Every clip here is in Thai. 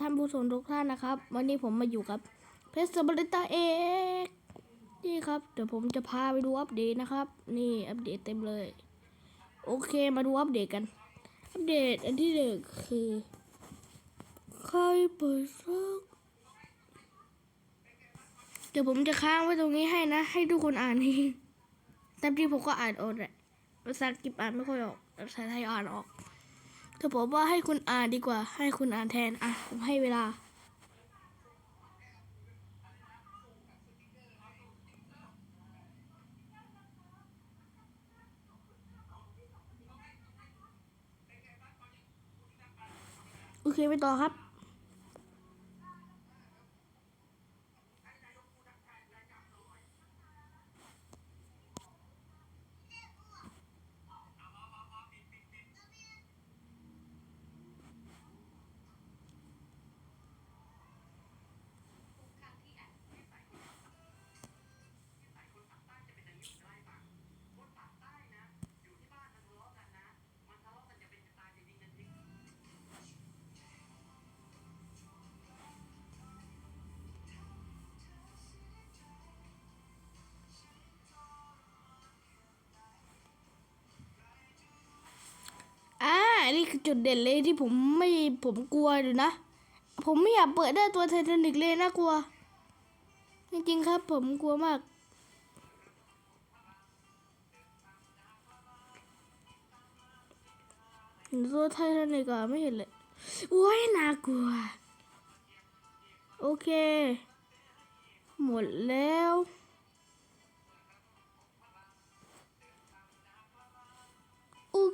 ท่านผู้ชมทุกท่านนะครับ วันนี้ผมมาอยู่กับเพชรบริตาเอกนี่ครับเดี๋ยวผมจะพาไปดูอัปเดตนะครับ นี่อัปเดตเต็มเลย โอเคมาดูอัปเดตกัน อัปเดตอันที่หนึ่งคือใครเปิดซักเดี๋ยวผมจะค้างไว้ตรงนี้ให้นะ ให้ทุกคนอ่านเองตามที่ผมก็อ่านออกแหละภาษาอังกฤษอ่านไม่ค่อยออกภาษาไทยอ่านออก แต่ผมว่าให้คุณอ่านดีกว่า ให้คุณอ่านแทน อะ ผมให้เวลา โอเค ไปต่อครับ นี่คือจุดเด่นเลยที่ผมไม่ผมกลัวอยู่นะ ผมไม่อยากเปิดได้ตัวไททานิกเลยน่ากลัว จริงๆครับผมกลัวมากตัวไททานิกอะไม่เห็นเลยโอ้ยน่ากลัว โอเค หมดแล้ว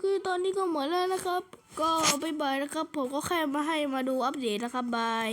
คือตอนนี้ก็หมดแล้วนะครับ ก็บ๊ายบายนะครับ ผมก็แค่มาให้มาดูอัปเดตนะครับบาย